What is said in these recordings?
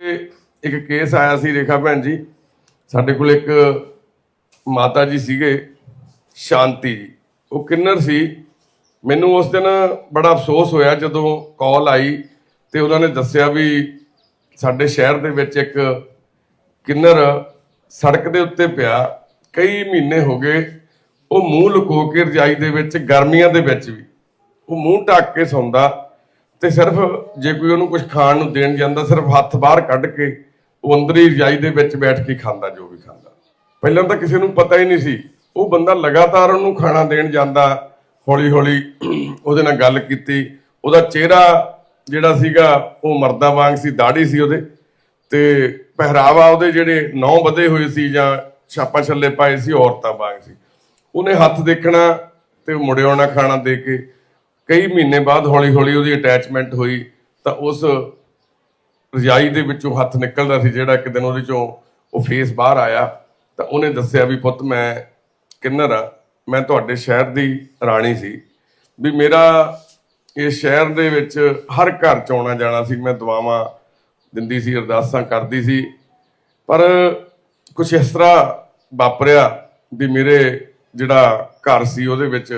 ਇੱਕ ਕੇਸ ਆਇਆ ਸੀ ਰੇਖਾ ਭੈਣ ਜੀ। ਸਾਡੇ ਕੋਲ ਇੱਕ ਮਾਤਾ ਜੀ ਸੀਗੇ, ਸ਼ਾਂਤੀ ਜੀ। ਉਹ ਕਿੰਨਰ ਸੀ। ਮੈਨੂੰ ਉਸ ਦਿਨ ਬੜਾ ਅਫਸੋਸ ਹੋਇਆ ਜਦੋਂ ਕਾਲ ਆਈ ਤੇ ਉਹਨਾਂ ਨੇ ਦੱਸਿਆ ਵੀ ਸਾਡੇ ਸ਼ਹਿਰ ਦੇ ਵਿੱਚ ਇੱਕ ਕਿੰਨਰ ਸੜਕ ਦੇ ਉੱਤੇ ਪਿਆ। ਕਈ ਮਹੀਨੇ ਹੋ ਗਏ, ਉਹ ਮੂੰਹ ਲੁਕੋ ਕੇ ਰਜਾਈ ਦੇ ਵਿੱਚ, ਗਰਮੀਆਂ ਦੇ ਵਿੱਚ ਵੀ। ਉਹ ਮੂੰਹ ਢੱਕ ਕੇ ਸੌਂਦਾ। ਤੇ ਸਿਰਫ ਜੇ ਕੋਈ ਉਹਨੂੰ ਕੁਝ ਖਾਣ ਨੂੰ ਦੇਣ ਜਾਂਦਾ, ਸਿਰਫ ਹੱਥ ਬਾਹਰ ਕੱਢ ਕੇ ਉਹ ਅੰਦਰ ਹੀ ਰਜਾਈ ਦੇ ਵਿੱਚ ਬੈਠ ਕੇ ਖਾਂਦਾ, ਜੋ ਵੀ ਖਾਂਦਾ। ਪਹਿਲਾਂ ਤਾਂ ਕਿਸੇ ਨੂੰ ਪਤਾ ਹੀ ਨਹੀਂ ਸੀ, ਉਹ ਬੰਦਾ ਲਗਾਤਾਰ ਉਹਨੂੰ ਖਾਣਾ ਦੇਣ ਜਾਂਦਾ ਹੌਲੀ ਹੌਲੀ ਉਹਦੇ ਨਾਲ ਗੱਲ ਕੀਤੀ, ਉਹਦਾ ਚਿਹਰਾ ਜਿਹੜਾ ਸੀਗਾ, ਉਹ ਮਰਦਾ ਵਾਂਗ ਸੀ ਦਾੜੀ ਸੀ ਉਹਦੇ, ਤੇ ਪਹਿਰਾਵਾ ਉਹਦੇ ਜਿਹੜੇ ਨੌ ਵਧੇ ਹੋਏ ਸੀ ਜਾਂ ਛਾਪਾ ਛੱਲੇ ਪਾਏ ਸੀ ਔਰਤਾਂ ਵਾਂਗ ਸੀ। ਉਹਨੇ ਹੱਥ ਦੇਖਣਾ ਤੇ ਮੁੜੇ ਆਉਣਾ ਖਾਣਾ ਦੇ ਕੇ ਕਈ ਮਹੀਨੇ ਬਾਅਦ ਹੌਲੀ ਹੌਲੀ ਉਹਦੀ ਅਟੈਚਮੈਂਟ ਹੋਈ ਤਾਂ ਉਸ ਰਜਾਈ ਦੇ ਵਿੱਚੋਂ ਹੱਥ ਨਿਕਲਦਾ ਸੀ ਜਿਹੜਾ ਇੱਕ ਦਿਨ ਉਹਦੇ ਚੋਂ ਉਹ ਫੇਸ ਬਾਹਰ ਆਇਆ ਤਾਂ ਉਹਨੇ ਦੱਸਿਆ ਵੀ ਪੁੱਤ ਮੈਂ ਕਿੰਨਰ ਆ, ਮੈਂ ਤੁਹਾਡੇ ਸ਼ਹਿਰ ਦੀ ਰਾਣੀ ਸੀ ਵੀ ਮੇਰਾ ਇਸ ਸ਼ਹਿਰ ਦੇ ਵਿੱਚ ਹਰ ਘਰ ਚ ਆਉਣਾ ਜਾਣਾ ਸੀ, ਮੈਂ ਦੁਆਵਾਂ ਦਿੰਦੀ ਸੀ, ਅਰਦਾਸਾਂ ਕਰਦੀ ਸੀ, ਪਰ ਕੁਝ ਇਸ ਤਰ੍ਹਾਂ ਵਾਪਰਿਆ ਵੀ ਮੇਰੇ ਜਿਹੜਾ ਘਰ ਸੀ ਉਹਦੇ ਵਿੱਚ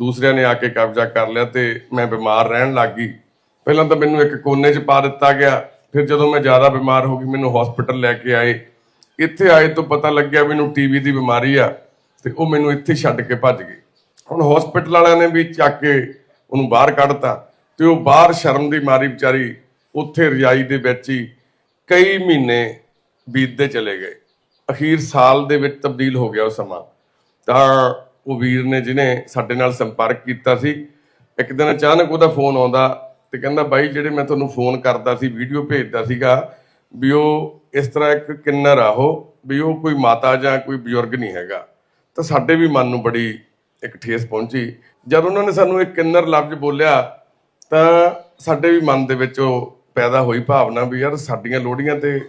ਦੂਸਰਿਆਂ ਨੇ ਆ ਕੇ ਕਬਜ਼ਾ ਕਰ ਲਿਆ ਤੇ ਮੈਂ ਬਿਮਾਰ ਰਹਿਣ ਲੱਗ ਗਈ। ਪਹਿਲਾਂ ਤਾਂ ਮੈਨੂੰ ਇੱਕ ਕੋਨੇ 'ਚ ਪਾ ਦਿੱਤਾ ਗਿਆ, ਫਿਰ ਜਦੋਂ ਮੈਂ ਜ਼ਿਆਦਾ ਬਿਮਾਰ ਹੋ ਗਈ, ਮੈਨੂੰ ਹਸਪੀਟਲ ਲੈ ਕੇ ਆਏ। ਇੱਥੇ ਆਏ ਤੋਂ ਪਤਾ ਲੱਗਿਆ ਮੈਨੂੰ ਟੀਵੀ ਦੀ ਬਿਮਾਰੀ ਆ ਤੇ ਉਹ ਮੈਨੂੰ ਇੱਥੇ ਛੱਡ ਕੇ ਭੱਜ ਗਏ। ਹੁਣ ਹਸਪੀਟਲ ਵਾਲਿਆਂ ਨੇ ਵੀ ਚੱਕ ਕੇ ਉਹਨੂੰ ਬਾਹਰ ਕੱਢਤਾ ਤੇ ਉਹ ਬਾਹਰ ਸ਼ਰਮ ਦੀ ਮਾਰੀ ਵਿਚਾਰੀ ਉੱਥੇ ਰਜਾਈ ਦੇ ਵਿੱਚ ਹੀ ਕਈ ਮਹੀਨੇ ਬੀਤਦੇ ਚਲੇ ਗਏ। ਅਖੀਰ ਸਾਲ ਦੇ ਵਿੱਚ ਤਬਦੀਲ ਹੋ ਗਿਆ ਉਹ ਸਮਾਂ। ਤਾਂ ਉਹ ਵੀਰ ਨੇ ਜਿਹਨੇ ਸਾਡੇ ਨਾਲ ਸੰਪਰਕ ਕੀਤਾ ਸੀ। ਇੱਕ ਦਿਨ ਅਚਾਨਕ ਉਹਦਾ ਫੋਨ ਆਉਂਦਾ ਤੇ ਕਹਿੰਦਾ, ਬਾਈ, ਜਿਹੜੇ ਮੈਂ ਤੁਹਾਨੂੰ ਫੋਨ ਕਰਦਾ ਸੀ, ਵੀਡੀਓ ਭੇਜਦਾ ਸੀਗਾ, ਵੀ ਉਹ ਇਸ ਤਰ੍ਹਾਂ ਇੱਕ ਕਿੰਨਰ ਆ ਉਹ, ਵੀ ਉਹ ਕੋਈ ਮਾਤਾ ਜਾਂ ਕੋਈ ਬਜ਼ੁਰਗ ਨਹੀਂ ਹੈਗਾ। ਤਾਂ ਸਾਡੇ ਵੀ ਮਨ ਨੂੰ ਬੜੀ ਇੱਕ ਠੇਸ ਪਹੁੰਚੀ। ਜਦ ਉਹਨਾਂ ਨੇ ਸਾਨੂੰ ਇੱਕ ਕਿੰਨਰ ਲਫ਼ਜ਼ ਬੋਲਿਆ, ਤਾਂ ਸਾਡੇ ਵੀ ਮਨ ਦੇ ਵਿੱਚ ਉਹ ਪੈਦਾ ਹੋਈ ਭਾਵਨਾ ਵੀ, ਯਾਰ, ਸਾਡੀਆਂ ਲੋੜੀਆਂ ਤੇ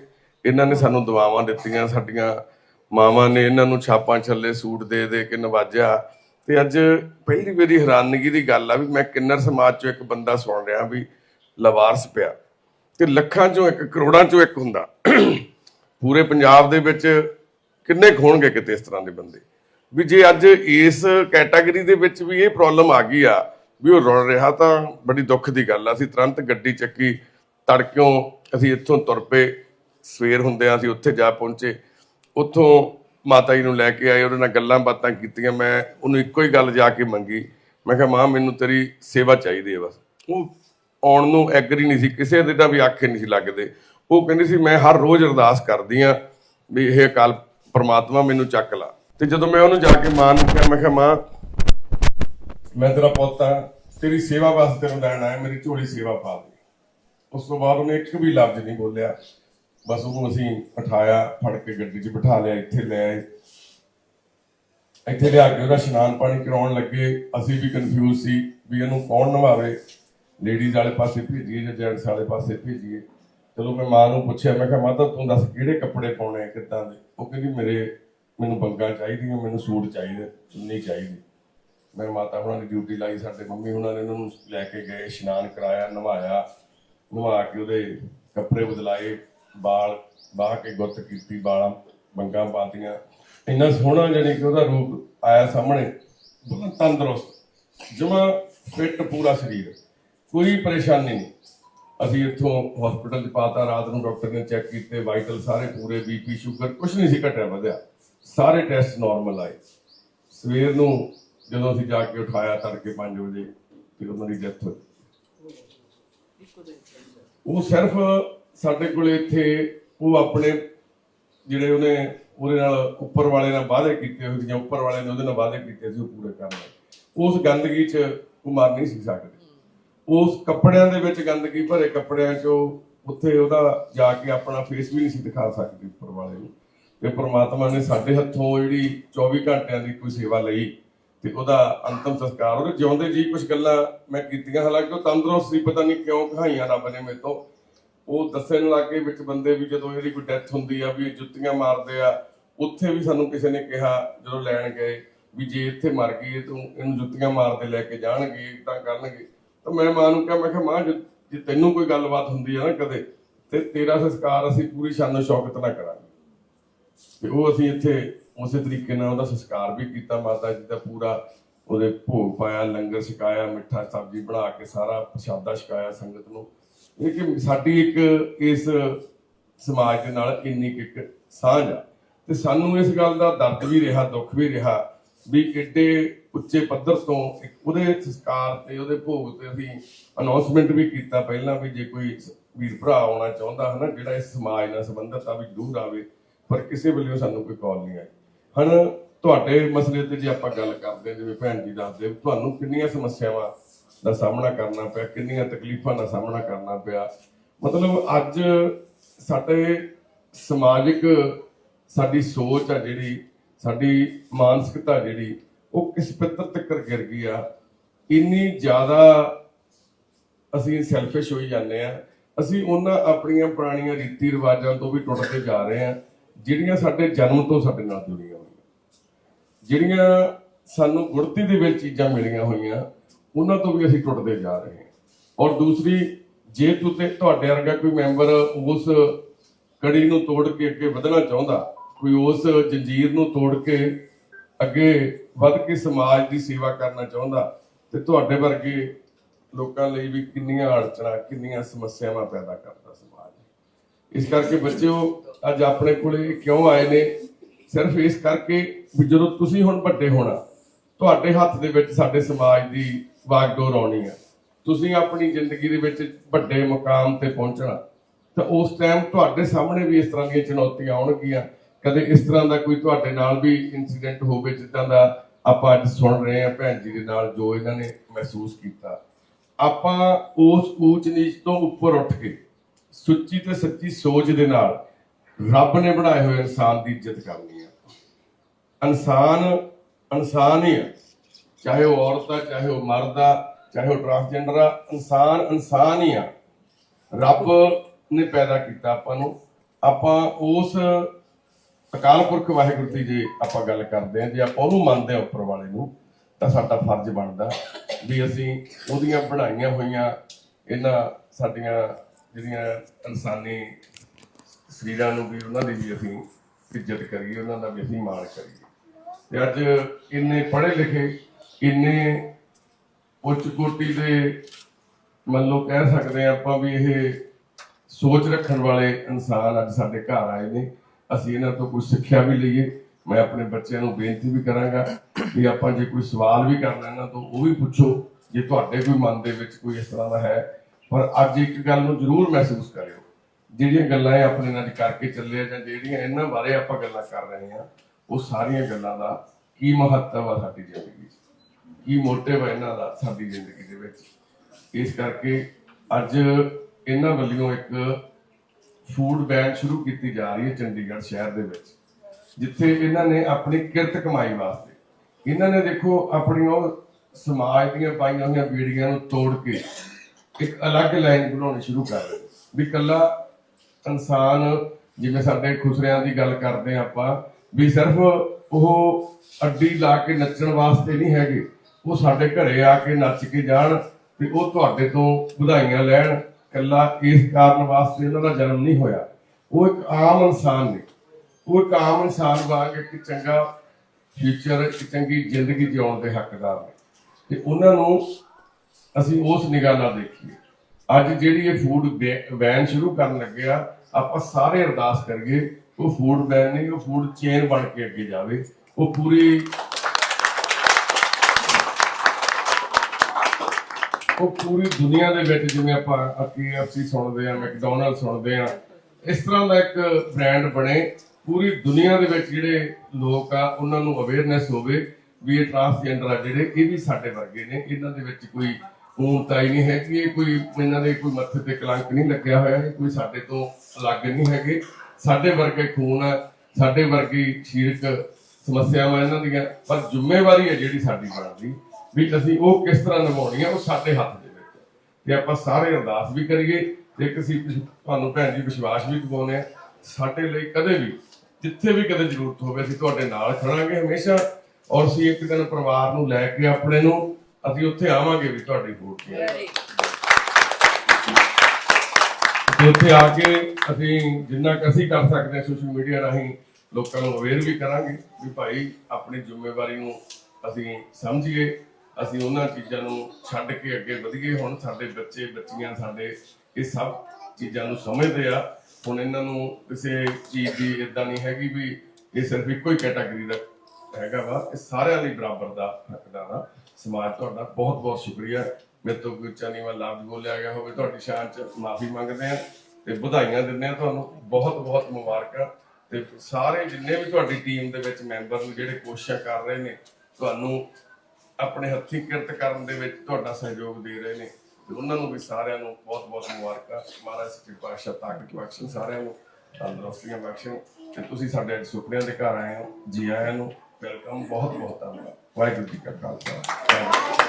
ਇਹਨਾਂ ਨੇ ਸਾਨੂੰ ਦੁਆਵਾਂ ਦਿੱਤੀਆਂ, ਸਾਡੀਆਂ ਮਾਵਾਂ ਨੇ ਇਹਨਾਂ ਨੂੰ ਛਾਪਾਂ ਛੱਲੇ ਸੂਟ ਦੇ ਦੇ ਕੇ ਨਵਾਜਿਆ। ਤੇ ਅੱਜ ਪਹਿਲੀ ਵਾਰੀ ਹੈਰਾਨਗੀ ਦੀ ਗੱਲ ਆ ਵੀ ਮੈਂ ਕਿੰਨਰ ਸਮਾਜ ਚੋਂ ਇੱਕ ਬੰਦਾ ਸੁਣ ਰਿਹਾ ਵੀ ਲਵਾਰਸ ਪਿਆ। ਤੇ ਲੱਖਾਂ ਚੋਂ ਇੱਕ, ਕਰੋੜਾਂ ਚੋਂ ਇੱਕ ਹੁੰਦਾ। ਪੂਰੇ ਪੰਜਾਬ ਦੇ ਵਿੱਚ ਕਿੰਨੇ ਕੁ ਹੋਣਗੇ ਕਿਤੇ ਇਸ ਤਰ੍ਹਾਂ ਦੇ ਬੰਦੇ? ਵੀ ਜੇ ਅੱਜ ਇਸ ਕੈਟਾਗਰੀ ਦੇ ਵਿੱਚ ਵੀ ਇਹ ਪ੍ਰੋਬਲਮ ਆ ਗਈ ਆ, ਵੀ ਉਹ ਰੁਲ ਰਿਹਾ ਤਾਂ ਬੜੀ ਦੁੱਖ ਦੀ ਗੱਲ ਆ। ਅਸੀਂ ਤੁਰੰਤ ਗੱਡੀ ਚੱਕੀ, ਤੜਕਿਓਂ ਅਸੀਂ ਇੱਥੋਂ ਤੁਰ ਪਏ, ਸਵੇਰ ਹੁੰਦਿਆਂ ਅਸੀਂ ਉੱਥੇ ਜਾ ਪਹੁੰਚੇ। ਉੱਥੋਂ ਮਾਤਾ ਜੀ ਨੂੰ ਲੈ ਕੇ ਆਏ, ਉਹਦੇ ਨਾਲ ਗੱਲਾਂ ਬਾਤਾਂ ਕੀਤੀਆਂ, ਮੈਂ ਉਹਨੂੰ ਇੱਕੋ ਹੀ ਗੱਲ ਜਾ ਕੇ ਮੰਗੀ। ਮੈਂ ਕਿਹਾ, ਮਾਂ, ਮੈਨੂੰ ਤੇਰੀ ਸੇਵਾ ਚਾਹੀਦੀ ਹੈ ਬਸ। ਉਹ ਆਉਣ ਨੂੰ ਐਗਰੀ ਨਹੀਂ ਸੀ, ਕਿਸੇ ਦੇ ਤਾਂ ਵੀ ਆਖੇ ਨਹੀਂ ਸੀ ਲੱਗਦੇ। ਉਹ ਕਹਿੰਦੀ ਸੀ, ਮੈਂ ਹਰ ਰੋਜ਼ ਅਰਦਾਸ ਕਰਦੀ ਆ ਵੀ ਇਹ ਅਕਾਲ ਪ੍ਰਮਾਤਮਾ, ਮੈਨੂੰ ਚੱਕ ਲਾ। ਤੇ ਜਦੋਂ ਮੈਂ ਉਹਨੂੰ ਜਾ ਕੇ ਮਾਂ ਨੂੰ ਕਿਹਾ, ਮੈਂ ਕਿਹਾ, ਮਾਂ, ਮੈਂ ਤੇਰਾ ਪੁੱਤ ਆ ਤੇਰੀ ਸੇਵਾ ਵਾਸਤੇ ਤੈਨੂੰ ਲੈਣ ਆਇਆ, ਮੇਰੀ ਝੋਲੀ ਸੇਵਾ ਪਾ ਦੇ। ਉਸ ਤੋਂ ਬਾਅਦ ਉਹਨੇ ਇੱਕ ਵੀ ਲਫ਼ਜ਼ ਨਹੀਂ ਬੋਲਿਆ। ਬਸ ਉਹਨੂੰ ਅਸੀਂ ਬਿਠਾਇਆ, ਫੜ ਕੇ ਗੱਡੀ 'ਚ ਬਿਠਾ ਲਿਆ, ਇੱਥੇ ਲੈ ਆਏ। ਇੱਥੇ ਲਿਆ ਕੇ ਉਹਦਾ ਇਸ਼ਨਾਨ ਪਾਣੀ ਕਰਾਉਣ ਲੱਗੇ। ਅਸੀਂ ਵੀ ਕਨਫਿਊਜ਼ ਸੀ ਵੀ ਇਹਨੂੰ ਕੌਣ ਨਵਾਵੇ? ਲੇਡੀਜ਼ ਵਾਲੇ ਪਾਸੇ ਭੇਜੀਏ ਜਾਂ ਜੈਂਟਸ ਵਾਲੇ ਪਾਸੇ ਭੇਜੀਏ? ਚਲੋ ਮੈਂ ਮਾਂ ਨੂੰ ਪੁੱਛਿਆ, ਮੈਂ ਕਿਹਾ, ਮਾਤਾ, ਤੂੰ ਦੱਸ ਕਿਹੜੇ ਕੱਪੜੇ ਪਾਉਣੇ ਕਿੱਦਾਂ ਦੇ? ਉਹ ਕਹਿੰਦੀ, ਮੇਰੇ, ਮੈਨੂੰ ਬੰਗਾ ਚਾਹੀਦੀਆਂ, ਮੈਨੂੰ ਸੂਟ ਚਾਹੀਦੇ, ਚੁੰਨੀ ਚਾਹੀਦੀ। ਮੈਂ ਮਾਤਾ ਹੁਣਾਂ ਦੀ ਡਿਊਟੀ ਲਾਈ ਸਾਡੇ ਮੰਮੀ ਹੁਣਾਂ ਨੇ ਇਹਨਾਂ ਨੂੰ ਲੈ ਕੇ ਗਏ, ਇਸ਼ਨਾਨ ਕਰਾਇਆ, ਨਵਾਇਆ, ਨਵਾ ਕੇ ਉਹਦੇ ਕੱਪੜੇ ਬਦਲਾਏ। ਵਾਲ ਬਾਹ ਕੇ ਗੁੱਤ ਕੀਤੀ ਵਾਲਾਂ ਬੰਗਾਂ ਪਾਤੀਆਂ। ਇੰਨਾ ਸੋਹਣਾ ਜਾਨੀ ਕਿ ਉਹਦਾ ਰੂਪ ਆਇਆ ਸਾਹਮਣੇ, ਬਹੁਤ ਤੰਦਰੁਸਤ, ਜਮਾ ਫਿੱਟ ਪੂਰਾ ਸਰੀਰ। ਕੋਈ ਪਰੇਸ਼ਾਨੀ ਨਹੀਂ। ਅਸੀਂ ਇੱਥੋਂ ਹਸਪੀਟਲ 'ਚ ਪਾਤਾ, ਰਾਤ ਨੂੰ ਡਾਕਟਰ ਨੇ ਚੈੱਕ ਕੀਤੇ ਵਾਈਟਲ ਸਾਰੇ ਪੂਰੇ ਬੀਪੀ ਸ਼ੂਗਰ ਕੁਝ ਨਹੀਂ ਸੀ ਘਟਿਆ, ਵਧਿਆ। ਸਾਰੇ ਟੈਸਟ ਨਾਰਮਲ ਆਏ। ਸਵੇਰ ਨੂੰ ਜਦੋਂ ਅਸੀਂ ਜਾ ਕੇ ਉਠਾਇਆ, ਤੜਕੇ 5 ਵਜੇ, ਫਿਰ ਉਹਨਾਂ ਦੀ ਡੈਥ ਹੋਈ। ਉਹ ਸਿਰਫ ਸਾਡੇ ਕੋਲ ਇੱਥੇ ਉਹ ਆਪਣੇ ਜਿਹੜੇ ਉਹਨੇ ਉਹਦੇ ਨਾਲ ਉੱਪਰ ਵਾਲੇ ਨਾਲ ਵਾਅਦੇ ਕੀਤੇ ਹੋਏ ਜਾਂ ਉੱਪਰ ਵਾਲੇ ਨੇ ਉਹਦੇ ਨਾਲ ਵਾਅਦੇ ਕੀਤੇ ਸੀ ਉਹ ਪੂਰੇ ਕਰ ਲਏ ਉਸ ਗੰਦਗੀ 'ਚ ਉਹ ਮਰ ਨਹੀਂ ਸੀ ਸਕਦੇ। ਉਸ ਕੱਪੜਿਆਂ ਦੇ ਵਿੱਚ ਗੰਦਗੀ, ਭਰੇ ਕੱਪੜਿਆਂ 'ਚ ਉੱਥੇ ਉਹਦਾ ਜਾ ਕੇ ਆਪਣਾ ਫੇਸ ਵੀ ਨਹੀਂ ਸੀ ਦਿਖਾ ਸਕਦੇ ਉੱਪਰ ਵਾਲੇ ਨੂੰ। ਤੇ ਪ੍ਰਮਾਤਮਾ ਨੇ ਸਾਡੇ ਹੱਥੋਂ ਜਿਹੜੀ 24 ਘੰਟਿਆਂ ਦੀ ਕੋਈ ਸੇਵਾ ਲਈ ਤੇ ਉਹਦਾ ਅੰਤਮ ਸੰਸਕਾਰ, ਉਹਦੇ ਜਿਉਂਦੇ ਜੀ ਕੁਝ ਗੱਲਾਂ ਮੈਂ ਕੀਤੀਆਂ, ਹਾਲਾਂਕਿ ਉਹ ਤੰਦਰੁਸਤ ਸੀ, ਪਤਾ ਨਹੀਂ ਕਿਉਂ ਕਹਾਈਆਂ ਰੱਬ ਨੇ ਮੇਰੇ ਤੋਂ। ਉਹ ਦੱਸਣ ਲੱਗੇ ਵਿੱਚ ਬੰਦੇ ਵੀ ਜਦੋਂ ਇਹਦੀ ਕੋਈ ਡੈਥ ਹੁੰਦੀ ਆ, ਵੀ ਜੁੱਤੀਆਂ ਮਾਰਦੇ ਆ, ਉੱਥੇ ਵੀ ਸਾਨੂੰ ਕਿਸੇ ਨੇ ਕਿਹਾ ਜਦੋਂ ਲੈਣ ਗਏ ਵੀ ਜੇ ਇੱਥੇ ਮਰ ਗਈ ਤੂੰ ਇਹਨੂੰ ਜੁੱਤੀਆਂ ਮਾਰਦੇ ਲੈ ਕੇ ਜਾਣਗੇ, ਤਾਂ ਕਰਨਗੇ। ਤਾਂ ਮੈਂ ਮਾਂ ਨੂੰ ਕਿਹਾ, ਮੈਂ ਕਿਹਾ, ਮਾਂ, ਜੇ ਤੈਨੂੰ ਕੋਈ ਗੱਲਬਾਤ ਹੁੰਦੀ ਆ ਨਾ ਕਦੇ, ਤੇ ਤੇਰਾ ਸੰਸਕਾਰ ਅਸੀਂ ਪੂਰੀ ਸ਼ਾਨੋ ਸ਼ੌਕਤ ਨਾਲ ਕਰਾਂਗੇ। ਤੇ ਉਹ ਅਸੀਂ ਇੱਥੇ ਉਸੇ ਤਰੀਕੇ ਨਾਲ ਉਹਦਾ ਸੰਸਕਾਰ ਵੀ ਕੀਤਾ, ਮਾਤਾ ਜੀ ਦਾ ਪੂਰਾ ਉਹਦੇ ਭੋਗ ਪਾਇਆ, ਲੰਗਰ ਛਕਾਇਆ, ਮਿੱਠਾ ਸਬਜ਼ੀ ਬਣਾ ਕੇ ਸਾਰਾ ਪ੍ਰਸ਼ਾਦਾ ਛਕਾਇਆ ਸੰਗਤ ਨੂੰ। ਇਹ ਕਿ ਸਾਡੀ ਇੱਕ ਇਸ ਸਮਾਜ ਦੇ ਨਾਲ ਇੰਨੀ ਇੱਕ ਸਾਂਝ ਆ। ਤੇ ਸਾਨੂੰ ਇਸ ਗੱਲ ਦਾ ਦਰਦ ਵੀ ਰਿਹਾ ਦੁੱਖ ਵੀ ਰਿਹਾ ਵੀ ਏਡੇ ਉੱਚੇ ਪੱਧਰ ਤੋਂ ਇੱਕ ਉਹਦੇ ਸੰਸਕਾਰ ਤੇ ਉਹਦੇ ਭੋਗ ਤੇ ਅਸੀਂ ਅਨਾਉਂਸਮੈਂਟ ਵੀ ਕੀਤਾ ਪਹਿਲਾਂ ਵੀ ਜੇ ਕੋਈ ਵੀਰ ਭਰਾ ਆਉਣਾ ਚਾਹੁੰਦਾ ਹਨਾ ਜਿਹੜਾ ਇਸ ਸਮਾਜ ਨਾਲ ਸੰਬੰਧਤ ਆ ਵੀ ਦੂਰ ਆਵੇ ਪਰ ਕਿਸੇ ਵੱਲੋਂ ਸਾਨੂੰ ਕੋਈ ਕਾਲ ਨਹੀਂ ਆਈ। ਹਨ ਤੁਹਾਡੇ ਮਸਲੇ ਤੇ ਜੇ ਆਪਾਂ ਗੱਲ ਕਰਦੇ ਹਾਂ, ਜਿਵੇਂ ਭੈਣ ਜੀ ਦੱਸਦੇ ਤੁਹਾਨੂੰ ਕਿੰਨੀਆਂ ਸਮੱਸਿਆਵਾਂ ਦਾ ਸਾਹਮਣਾ ਕਰਨਾ ਪਿਆ, ਕਿੰਨੀਆਂ ਤਕਲੀਫਾਂ ਦਾ ਸਾਹਮਣਾ ਕਰਨਾ ਪਿਆ। ਮਤਲਬ ਅੱਜ ਸਾਡੇ ਸਮਾਜਿਕ, ਸਾਡੀ ਸੋਚ ਆ ਜਿਹੜੀ, ਸਾਡੀ ਮਾਨਸਿਕਤਾ ਜਿਹੜੀ, ਉਹ ਕਿਸ ਪੱਧਰ ਤੱਕ ਗਿਰ ਗਈ ਆ। ਇੰਨੀ ਜ਼ਿਆਦਾ ਅਸੀਂ ਸੈਲਫਿਸ਼ ਹੋਈ ਜਾਂਦੇ ਆ। ਅਸੀਂ ਉਹਨਾਂ ਆਪਣੀਆਂ ਪੁਰਾਣੀਆਂ ਰੀਤੀ ਰਿਵਾਜਾਂ ਤੋਂ ਵੀ ਟੁੱਟਦੇ ਜਾ ਰਹੇ ਆ, ਜਿਹੜੀਆਂ ਸਾਡੇ ਜਨਮ ਤੋਂ ਸਾਡੇ ਨਾਲ ਜੁੜੀਆਂ ਹੋਈਆਂ। ਜਿਹੜੀਆਂ ਸਾਨੂੰ ਗੁੜਤੀ ਦੇ ਵਿੱਚ ਚੀਜ਼ਾਂ ਮਿਲੀਆਂ ਹੋਈਆਂ ਉਹਨਾਂ ਤੋਂ ਵੀ ਅਸੀਂ ਟੁੱਟਦੇ ਜਾ ਰਹੇ ਹਾਂ। ਔਰ ਦੂਸਰੀ, ਜੇ ਤੁਤੇ ਤੁਹਾਡੇ ਵਰਗਾ ਕੋਈ ਮੈਂਬਰ ਉਸ ਕੜੀ ਨੂੰ ਤੋੜ ਕੇ ਅੱਗੇ ਵਧਣਾ ਚਾਹੁੰਦਾ, ਕੋਈ ਉਸ ਜੰਜੀਰ ਨੂੰ ਤੋੜ ਕੇ ਅੱਗੇ ਵੱਧ ਕੇ ਸਮਾਜ ਦੀ ਸੇਵਾ ਕਰਨਾ ਚਾਹੁੰਦਾ, ਤੇ ਤੁਹਾਡੇ ਵਰਗੇ ਲੋਕਾਂ ਲਈ ਵੀ ਕਿੰਨੀਆਂ ਅੜਚਣਾ, ਕਿੰਨੀਆਂ ਸਮੱਸਿਆਵਾਂ ਪੈਦਾ ਕਰਦਾ ਸਮਾਜ। ਇਸ ਕਰਕੇ ਬੱਚਿਓ, ਅੱਜ ਆਪਣੇ ਕੋਲੇ ਕਿਉਂ ਆਏ ਨੇ? ਸਿਰਫ ਇਸ ਕਰਕੇ ਵੀ ਜਦੋਂ ਤੁਸੀਂ ਹੁਣ ਵੱਡੇ ਹੋਣਾ, ਤੁਹਾਡੇ ਹੱਥ ਦੇ ਵਿੱਚ ਸਾਡੇ ਸਮਾਜ ਦੀ ਵਾਗਡੋਰ ਆਉਣੀ ਆ। ਤੁਸੀਂ ਆਪਣੀ ਜ਼ਿੰਦਗੀ ਦੇ ਵਿੱਚ ਵੱਡੇ ਮੁਕਾਮ ਤੇ ਪਹੁੰਚਣਾ, ਤਾਂ ਉਸ ਟਾਈਮ ਤੁਹਾਡੇ ਸਾਹਮਣੇ ਵੀ ਇਸ ਤਰ੍ਹਾਂ ਦੀਆਂ ਚੁਣੌਤੀਆਂ ਆਉਣਗੀਆਂ। ਕਦੇ ਇਸ ਤਰ੍ਹਾਂ ਦਾ ਕੋਈ ਤੁਹਾਡੇ ਨਾਲ ਵੀ ਇਨਸੀਡੈਂਟ ਹੋਵੇ ਜਿੱਦਾਂ ਦਾ ਆਪਾਂ ਅੱਜ ਸੁਣ ਰਹੇ ਹਾਂ ਭੈਣ ਜੀ ਦੇ ਨਾਲ, ਜੋ ਇਹਨਾਂ ਨੇ ਮਹਿਸੂਸ ਕੀਤਾ। ਆਪਾਂ ਉਸ ਊਚ ਨੀਚ ਤੋਂ ਉੱਪਰ ਉੱਠ ਕੇ ਸੁੱਚੀ ਤੇ ਸੱਚੀ ਸੋਚ ਦੇ ਨਾਲ ਰੱਬ ਨੇ ਬਣਾਏ ਹੋਏ ਇਨਸਾਨ ਦੀ ਇੱਜ਼ਤ ਕਰਨੀ ਆ। ਇਨਸਾਨ ਇਨਸਾਨ ਹੀ ਆ। ਚਾਹੇ ਉਹ ਔਰਤ ਆ, ਚਾਹੇ ਉਹ ਮਰਦ ਆ, ਚਾਹੇ ਉਹ ਟਰਾਂਸਜੈਂਡਰ ਆ, ਇਨਸਾਨ ਇਨਸਾਨ ਹੀ ਆ। ਰੱਬ ਨੇ ਪੈਦਾ ਕੀਤਾ ਆਪਾਂ ਨੂੰ। ਆਪਾਂ ਉਸ ਅਕਾਲ ਪੁਰਖ ਵਾਹਿਗੁਰੂ ਦੀ ਜੇ ਆਪਾਂ ਗੱਲ ਕਰਦੇ ਹਾਂ ਜੇ ਆਪਾਂ ਉਹਨੂੰ ਮੰਨਦੇ ਹਾਂ ਉੱਪਰ ਵਾਲੇ ਨੂੰ, ਤਾਂ ਸਾਡਾ ਫਰਜ਼ ਬਣਦਾ ਵੀ ਅਸੀਂ ਉਹਦੀਆਂ ਬਣਾਈਆਂ ਹੋਈਆਂ ਇਹਨਾਂ ਸਾਡੀਆਂ ਜਿਹੜੀਆਂ ਇਨਸਾਨੀ ਸਰੀਰਾਂ ਨੂੰ ਵੀ ਉਹਨਾਂ ਦੀ ਵੀ ਅਸੀਂ ਇੱਜ਼ਤ ਕਰੀਏ, ਉਹਨਾਂ ਦਾ ਵੀ ਅਸੀਂ ਮਾਣ ਕਰੀਏ। ਤੇ ਅੱਜ ਇੰਨੇ ਪੜ੍ਹੇ ਲਿਖੇ ਇੰਨੇ ਉੱਚ ਕੋਟੀ ਦੇ ਮੰਨ ਲਓ ਕਹਿ ਸਕਦੇ ਹਾਂ ਆਪਾਂ ਵੀ ਇਹ ਸੋਚ ਰੱਖਣ ਵਾਲੇ ਇਨਸਾਨ ਅੱਜ ਸਾਡੇ ਘਰ ਆਏ ਨੇ। ਅਸੀਂ ਇਹਨਾਂ ਤੋਂ ਕੁਝ ਸਿੱਖਿਆ ਵੀ ਲਈਏ। ਮੈਂ ਆਪਣੇ ਬੱਚਿਆਂ ਨੂੰ ਬੇਨਤੀ ਵੀ ਕਰਾਂਗਾ ਵੀ ਆਪਾਂ ਜੇ ਕੋਈ ਸਵਾਲ ਵੀ ਕਰਨਾ ਇਹਨਾਂ ਤੋਂ, ਉਹ ਵੀ ਪੁੱਛੋ ਜੇ ਤੁਹਾਡੇ ਕੋਈ ਮਨ ਦੇ ਵਿੱਚ ਕੋਈ ਇਸ ਤਰ੍ਹਾਂ ਦਾ ਹੈ। ਪਰ ਅੱਜ ਇੱਕ ਗੱਲ ਨੂੰ ਜ਼ਰੂਰ ਮਹਿਸੂਸ ਕਰਿਓ। ਜਿਹੜੀਆਂ ਗੱਲਾਂ ਇਹ ਆਪਣੇ ਨਾਲ ਕਰਕੇ ਚੱਲੇ ਜਾਂ ਜਿਹੜੀਆਂ ਇਹਨਾਂ ਬਾਰੇ ਆਪਾਂ ਗੱਲਾਂ ਕਰ ਰਹੇ ਹਾਂ, ਉਹ ਸਾਰੀਆਂ ਗੱਲਾਂ ਦਾ ਕੀ ਮਹੱਤਵ ਆ ਸਾਡੀ ਜ਼ਿੰਦਗੀ 'ਚ? ਕੀ ਮੋਟਿਵ ਹੈ ਇਹਨਾਂ ਦਾ ਸਾਡੀ ਜ਼ਿੰਦਗੀ ਦੇ ਵਿੱਚ। ਇਸ ਕਰਕੇ ਅੱਜ ਇਹਨਾਂ ਵੱਲੋਂ ਇੱਕ ਫੂਡ ਬੈਂਕ ਸ਼ੁਰੂ ਕੀਤੀ ਜਾ ਰਹੀ ਹੈ ਚੰਡੀਗੜ੍ਹ ਸ਼ਹਿਰ ਦੇ ਵਿੱਚ, ਜਿੱਥੇ ਇਹਨਾਂ ਨੇ ਆਪਣੀ ਕਿਰਤ ਕਮਾਈ ਵਾਸਤੇ, ਇਹਨਾਂ ਨੇ ਦੇਖੋ ਆਪਣੀ ਉਹ ਸਮਾਜ ਦੀਆਂ ਪਾਈਆਂ ਹੋਈਆਂ ਬੀੜੀਆਂ ਨੂੰ ਤੋੜ ਕੇ ਇੱਕ ਅਲੱਗ ਲਾਈਨ ਬਣਾਉਣੀ ਸ਼ੁਰੂ ਕਰ ਰਹੇ ਵੀ ਕੱਲਾ ਇਨਸਾਨ, ਜਿਵੇਂ ਸਾਡੇ ਖੁਸਰਿਆਂ ਦੀ ਗੱਲ ਕਰਦੇ ਹਾਂ ਆਪਾਂ, ਵੀ ਸਿਰਫ ਉਹ ਅੱਡੀ ਲਾ ਕੇ ਨੱਚਣ ਵਾਸਤੇ ਨਹੀਂ ਹੈਗੇ ਉਹ ਸਾਡੇ ਘਰੇ ਆ ਕੇ ਨੱਚ ਕੇ ਜਾਣ ਤੇ ਉਹ ਤੁਹਾਡੇ ਤੋਂ ਵਧਾਈਆਂ ਲੈਣ। ਕੱਲਾ ਇਸ ਕਾਰਨ ਵਾਸਤੇ ਉਹਨਾਂ ਦਾ ਜਨਮ ਨਹੀਂ ਹੋਇਆ। ਉਹ ਇੱਕ ਆਮ ਇਨਸਾਨ ਨੇ। ਉਹ ਇੱਕ ਆਮ ਇਨਸਾਨ ਵਾਂਗ ਇੱਕ ਚੰਗਾ ਫਿਊਚਰ ਇੱਕ ਚੰਗੀ ਜ਼ਿੰਦਗੀ ਜਿਉਣ ਦੇ ਹੱਕਦਾਰ ਨੇ। ਤੇ ਉਹਨਾਂ ਨੂੰ ਅਸੀਂ ਉਸ ਨਿਗਾਹ ਨਾਲ ਦੇਖੀਏ। ਅੱਜ ਜਿਹੜੀ ਇਹ ਫੂਡ ਵੈਨ ਸ਼ੁਰੂ ਕਰਨ ਲੱਗਿਆ ਆਪਾਂ ਸਾਰੇ ਅਰਦਾਸ ਕਰੀਏ, ਉਹ ਫੂਡ ਵੈਨ ਨਹੀਂ, ਉਹ ਫੂਡ ਚੇਨ ਬਣ ਕੇ ਅੱਗੇ ਜਾਵੇ। ਉਹ ਪੂਰੀ ਉਹ ਪੂਰੀ ਦੁਨੀਆ ਦੇ ਵਿੱਚ ਜਿਵੇਂ ਆਪਾਂ KFC ਸੁਣਦੇ ਆ ਮੈਕਡੋਨਲਡ ਸੁਣਦੇ ਆ ਇਸ ਤਰ੍ਹਾਂ ਦਾ ਇੱਕ ਬ੍ਰਾਂਡ ਬਣੇ। ਪੂਰੀ ਦੁਨੀਆ ਦੇ ਵਿੱਚ ਜਿਹੜੇ ਲੋਕ ਆ, ਉਹਨਾਂ ਨੂੰ ਅਵੇਅਰਨੈਸ ਹੋਵੇ ਵੀ ਇਹ ਟਰਾਂਸਜੈਂਡਰ ਆ ਜਿਹੜੇ, ਇਹ ਵੀ ਸਾਡੇ ਵਰਗੇ ਨੇ। ਇਹਨਾਂ ਦੇ ਵਿੱਚ ਕੋਈ ਊਨਤਾਈ ਨਹੀਂ ਹੈ ਕਿ ਇਹ ਕੋਈ, ਇਹਨਾਂ ਦੇ ਕੋਈ ਮੱਥੇ ਤੇ ਕਲੰਕ ਨਹੀਂ ਲੱਗਿਆ ਹੋਇਆ, ਇਹ ਕੋਈ ਸਾਡੇ ਤੋਂ ਅਲੱਗ ਨਹੀਂ ਹੈਗੇ। ਸਾਡੇ ਵਰਗੇ ਖੂਨ ਆ, ਸਾਡੇ ਵਰਗੀ ਸਰੀਰਕ ਸਮੱਸਿਆਵਾਂ ਇਹਨਾਂ ਦੀਆਂ, ਪਰ ਜ਼ਿੰਮੇਵਾਰੀ ਹੈ ਜਿਹੜੀ ਸਾਡੀ ਬਣਦੀ। ਵੀ ਅਸੀਂ ਉਹ ਕਿਸ ਤਰ੍ਹਾਂ ਨਿਭਾਉਣੀ ਹੈ ਉਹ ਸਾਡੇ ਹੱਥ ਦੇ ਵਿੱਚ ਤੇ ਆਪਾਂ ਸਾਰੇ ਅਰਦਾਸ ਵੀ ਕਰੀਏ, ਤੇ ਇੱਕ ਤੁਹਾਨੂੰ ਭੈਣ ਜੀ ਵਿਸ਼ਵਾਸ ਵੀ ਦਿਵਾਉਂਦੇ ਆ ਸਾਡੇ ਲਈ ਕਦੇ ਵੀ, ਜਿੱਥੇ ਵੀ ਕਦੇ ਜ਼ਰੂਰਤ ਹੋਵੇ, ਅਸੀਂ ਤੁਹਾਡੇ ਨਾਲ ਖੜਾਂਗੇ ਹਮੇਸ਼ਾ, ਔਰ ਅਸੀਂ ਇੱਕ ਦਿਨ ਪਰਿਵਾਰ ਨੂੰ ਲੈ ਕੇ ਆਪਣੇ ਨੂੰ, ਅਸੀਂ ਉੱਥੇ ਆਵਾਂਗੇ ਵੀ ਤੁਹਾਡੀ ਵੋਟ ਦੀ ਤੇ ਉੱਥੇ ਆ ਕੇ ਅਸੀਂ ਜਿੰਨਾ ਕੁ ਅਸੀਂ ਕਰ ਸਕਦੇ ਹਾਂ ਸੋਸ਼ਲ ਮੀਡੀਆ ਰਾਹੀਂ, ਲੋਕਾਂ ਨੂੰ ਅਵੇਅਰ ਵੀ ਕਰਾਂਗੇ ਵੀ ਭਾਈ, ਆਪਣੀ ਜ਼ਿੰਮੇਵਾਰੀ ਨੂੰ ਅਸੀਂ ਸਮਝੀਏ ਅਸੀਂ ਉਹਨਾਂ ਚੀਜ਼ਾਂ ਨੂੰ ਛੱਡ ਕੇ ਅੱਗੇ ਵਧੀਏ ਹੁਣ, ਸਾਡੇ ਬੱਚੇ, ਬੱਚੀਆਂ ਸਾਡੇ, ਇਹ ਸਭ ਚੀਜ਼ਾਂ ਨੂੰ ਸਮਝਦੇ ਆ। ਹੁਣ ਇਹਨਾਂ ਨੂੰ ਕਿਸੇ ਚੀਜ਼ ਦੀ ਇਦਾਂ ਨਹੀਂ ਹੈਗੀ ਵੀ ਇਹ ਸਿਰਫ ਇੱਕੋ ਹੀ ਕੈਟਾਗਰੀ ਦਾ ਹੈਗਾ ਵਾ। ਇਹ ਸਾਰਿਆਂ ਲਈ ਬਰਾਬਰ ਦਾ ਹੱਕਦਾਰ ਆ। ਸਮਾਜ ਤੁਹਾਡਾ ਬਹੁਤ ਬਹੁਤ ਸ਼ੁਕਰੀਆ। ਮੇਰੇ ਤੋਂ ਕੋਈ ਉੱਚਾ ਨੀਵਾਂ ਲਫ਼ਜ਼ ਬੋਲਿਆ ਗਿਆ ਹੋਵੇ, ਤੁਹਾਡੀ ਸ਼ਾਨ ਚ ਮਾਫੀ ਮੰਗਦੇ ਆ ਤੇ ਵਧਾਈਆਂ ਦਿੰਦੇ ਆ ਤੁਹਾਨੂੰ। ਬਹੁਤ ਬਹੁਤ ਮੁਬਾਰਕਾਂ। ਤੇ ਸਾਰੇ ਜਿੰਨੇ ਵੀ ਤੁਹਾਡੀ ਟੀਮ ਦੇ ਵਿੱਚ ਮੈਂਬਰ ਨੇ, ਜਿਹੜੇ ਕੋਸ਼ਿਸ਼ਾਂ ਕਰ ਰਹੇ ਨੇ, ਤੁਹਾਨੂੰ ਆਪਣੇ ਹੱਥੀਂ ਕਿਰਤ ਕਰਨ ਦੇ ਵਿੱਚ ਤੁਹਾਡਾ ਸਹਿਯੋਗ ਦੇ ਰਹੇ ਨੇ। ਤੇ ਉਹਨਾਂ ਨੂੰ ਵੀ ਸਾਰਿਆਂ ਨੂੰ ਬਹੁਤ ਬਹੁਤ ਮੁਬਾਰਕਾਂ। ਮਹਾਰਾਜ ਸੱਚੇ ਪਾਤਸ਼ਾਹ ਤਾਕਤ ਬਖਸ਼ਣ ਸਾਰਿਆਂ ਨੂੰ, ਤੰਦਰੁਸਤੀਆਂ ਬਖਸ਼ਣ। ਤੇ ਤੁਸੀਂ ਸਾਡੇ ਅੱਜ ਸੁਪਨਿਆਂ ਦੇ ਘਰ ਆਏ ਹੋ, ਜੀ ਆਇਆਂ ਨੂੰ ਵੈਲਕਮ, ਬਹੁਤ ਬਹੁਤ ਧੰਨਵਾਦ। ਵਾਹਿਗੁਰੂ ਜੀ ਕਾ ਖਾਲਸਾ।